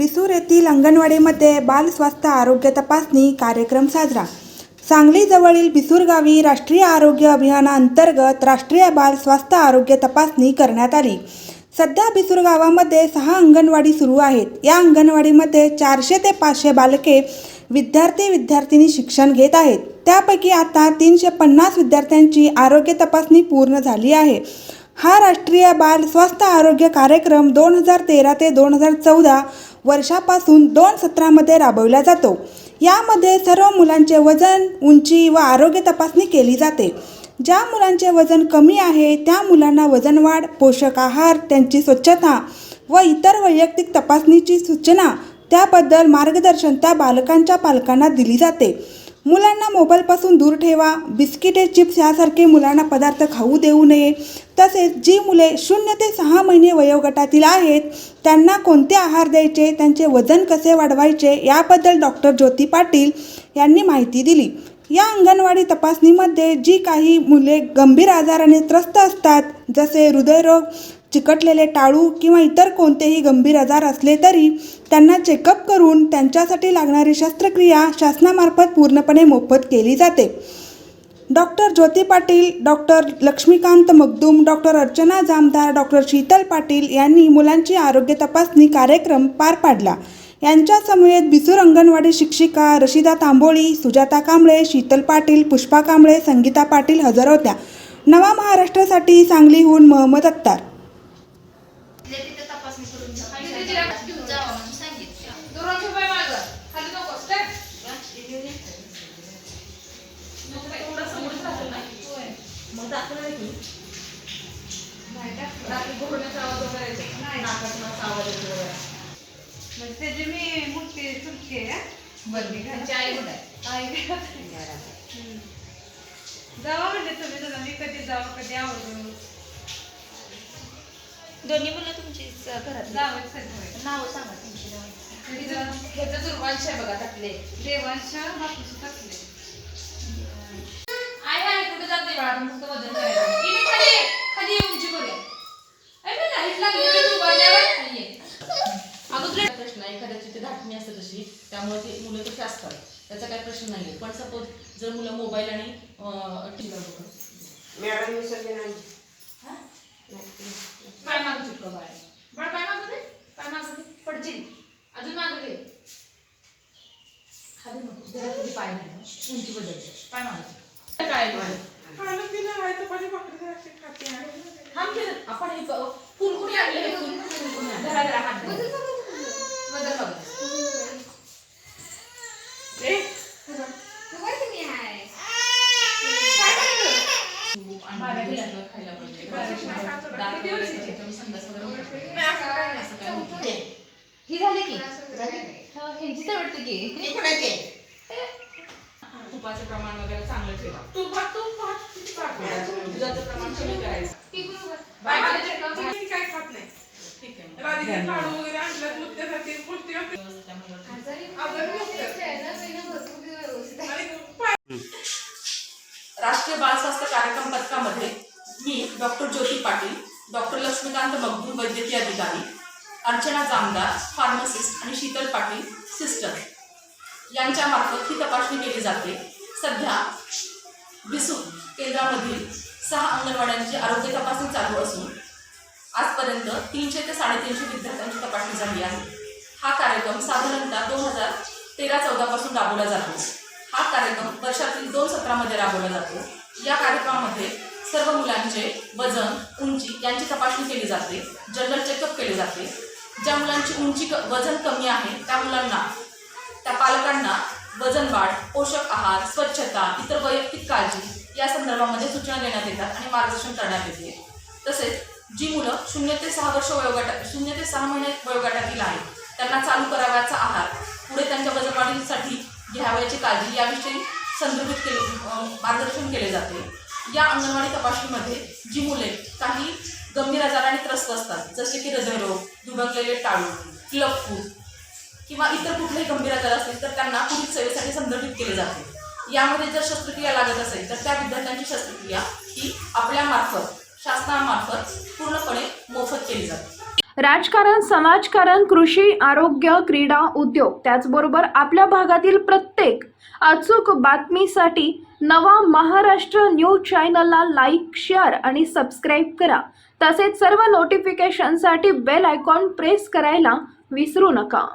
बिसूर येथील अंगणवाडीमध्ये बाल स्वास्थ्य आरोग्य तपासणी कार्यक्रम साजरा. सांगलीजवळील बिसूर गावी राष्ट्रीय आरोग्य अभियानाअंतर्गत राष्ट्रीय बाल स्वास्थ्य आरोग्य तपासणी करण्यात आली. सध्या बिसूर गावामध्ये सहा अंगणवाडी सुरू आहेत. या अंगणवाडीमध्ये चारशे ते पाचशे बालके विद्यार्थी विद्यार्थिनी शिक्षण घेत आहेत. त्यापैकी आता तीनशे पन्नास विद्यार्थ्यांची आरोग्य तपासणी पूर्ण झाली आहे. हा राष्ट्रीय बाल स्वास्थ्य आरोग्य कार्यक्रम दोन हजार तेरा ते दोन हजार चौदा वर्षापासून दोन सत्रामध्ये राबवला जातो. यामध्ये सर्व मुलांचे वजन उंची व आरोग्य तपासणी केली जाते. ज्या मुलांचे वजन कमी आहे त्या मुलांना वजनवाढ पोषक आहार त्यांची स्वच्छता व इतर वैयक्तिक तपासणीची सूचना त्याबद्दल मार्गदर्शन त्या बालकांच्या पालकांना दिली जाते. मुलांना मोबाईलपासून दूर ठेवा. बिस्किटे चिप्स यासारखे मुलांना पदार्थ खाऊ देऊ नये. तसेच जी मुले शून्य ते सहा महिने वयोगटातील आहेत त्यांना कोणते आहार द्यायचे त्यांचे वजन कसे वाढवायचे याबद्दल डॉक्टर ज्योती पाटील यांनी माहिती दिली. या अंगणवाडी तपासणीमध्ये जी काही मुले गंभीर आजाराने त्रस्त असतात जसे हृदयरोग चिकटलेले टाळू किंवा इतर कोणतेही गंभीर आजार असले तरी त्यांना चेकअप करून त्यांच्यासाठी लागणारी शस्त्रक्रिया शासनामार्फत पूर्णपणे मोफत केली जाते. Doctor Jyoti Patil doctor Laxmikant Magdum doctor Archana Jamdar doctor Sheetal Patil यांनी मुलांची आरोग्य तपासणी कार्यक्रम पार पाडला. यांच्या समवेत बिसूर अंगणवाडी शिक्षिका रशिदा तांबोळी सुजाता कांबळे शीतल पाटील पुष्पा कांबळे संगीता पाटील हजर होत्या. नवा महाराष्ट्रासाठी सांगलीहून महम्मद अत्तार तिथे तिथे तपासणी करून जा. तिथे पैसा तिला घेऊन जावा म्हणून सांगितलं. दुरून ठेव बाई मागं. खाली नकोस काय? नको बाई, एवढं समोरच राहतं ना. नाही की? नाही? रात्री घोरण्याचा आवाज वगैरे. नाकातून असा आवाज येतो. म्हणजे त्याची मी मोठी चुलकी आहे मी घरची आई आहे? आई. जावा म्हणजे तुम्ही जरा मी कधी जावं कधी आवडून दोन्ही मुलं तुमचीच घरात जावं सगळं नाव सांगा तुमची नावं. ह्याचं दुर्वांश आहे बघा टाकले देवांच्या बापूची टाकले आहे कुठे जाते बाळा आपण फक्त वजन करायचं. इथे खाली ये. खाली ये, उंची करूया आई मी लाइट लागली मी तू उभारल्यावर खाली ये. अगं तुला प्रश्न आहे एखाद्याची धाटणी असते तशी. त्यामुळे ते मुलं तशी असतात. त्याचा काही प्रश्न नाहीये. पण सपोज जर मुलं मोबाईल आणि टी व्ही बघत मॅडम विसरले नाही. हा? पाय मागं चिटकव बाळा? बाळ पाय मागं दे पाय मागं दे पडशील अजून मागं खाली नको. जरा तुझी पाय नाही. उंची बदलते पाय मागं? काय? खाणं पिणं आहे चपाती भाकरी अशी खाते आहे. थांब केलं आपण हे प- आणले हे फुल फुल कुणी आणलं? धरा धरा हात धरा. वजन बघा ए, बारा किलो खायला पाहिजे दात वगैरे त्याच्यामुळे संडास वगैरे होत नाही. नाही, असं काय नाही. असं काय होत नाही. ही झाली की हो, ह्यांची तर वाटतं की हे कुणाचे तुपाचं प्रमाण वगैरे चांगलं ठेवा. तू भात तू भात किती खाते? दुधाचं प्रमाण कमी करायचं. खात नाही. ठीक आहे. लाडू वगैरे आणल्यात मुद्द्यासाठी पौष्टिक असते. त्यामुळे आजारी नसतात. आणि पाय राष्ट्रीय बाल स्वास्थ्य कार्यक्रम पथकामध्ये मी डॉक्टर ज्योती पाटील डॉक्टर लक्ष्मीकांत मगदूम वैद्यकीय अधिकारी अर्चना जामदार फार्मासिस्ट आणि शीतल पाटील सिस्टर. यांच्यामार्फत ही तपासणी केली जाते. सध्या बिसू केंद्रामधील सहा अंगणवाड्यांची आरोग्य तपासणी चालू असून आजपर्यंत तीनशे ते साडेतीनशे विद्यार्थ्यांची तपासणी झाली आहे. हा कार्यक्रम साधारणतः दोन हजार तेरा चौदापासून राबवला जातो. हा कार्यक्रम वर्षातील दोन सत्रामध्ये राबवला जातो. या कार्यक्रमामध्ये सर्व मुलांचे वजन उंची यांची तपासणी केली जाते. जनरल चेकअप केले जाते. ज्या मुलांची उंची क वजन कमी आहे त्या मुलांना त्या पालकांना वजन वाढ पोषक आहार स्वच्छता इतर वैयक्तिक काळजी या संदर्भामध्ये सूचना देण्यात येतात आणि मार्गदर्शन करण्यात येते. तसेच जी मुलं शून्य ते सहा वर्ष वयोगटात शून्य ते सहा महिने वयोगटातील आहेत त्यांना चालू करावयाचा आहार पुढे त्यांच्या वजन वाढीसाठी घ्यावयाची काळजी याविषयी संदर्भित केले मार्गदर्शन केले जाते. या अंगणवाडी तपासणीमध्ये जी मुले काही गंभीर आजाराने त्रस्त असतात जसे की हृदयरोग दुबकलेले टाळू क्लबफूट किंवा इतर कुठलेही गंभीर आजार असतील तर त्यांना पुढील सेवेसाठी संदर्भित केले जाते. यामध्ये जर शस्त्रक्रिया लागत असेल तर त्या विद्यार्थ्यांची शस्त्रक्रिया ही आपल्यामार्फत शासनामार्फत पूर्णपणे मोफत केली जाते. राजकारण समाजकारण कृषी आरोग्य क्रीडा उद्योग त्याचबरोबर आपल्या भागातील प्रत्येक अचूक बातमीसाठी नवा महाराष्ट्र न्यूज चॅनलला लाईक शेअर आणि सबस्क्राईब करा. तसेच सर्व नोटिफिकेशनसाठी बेल आयकॉन प्रेस करायला विसरू नका.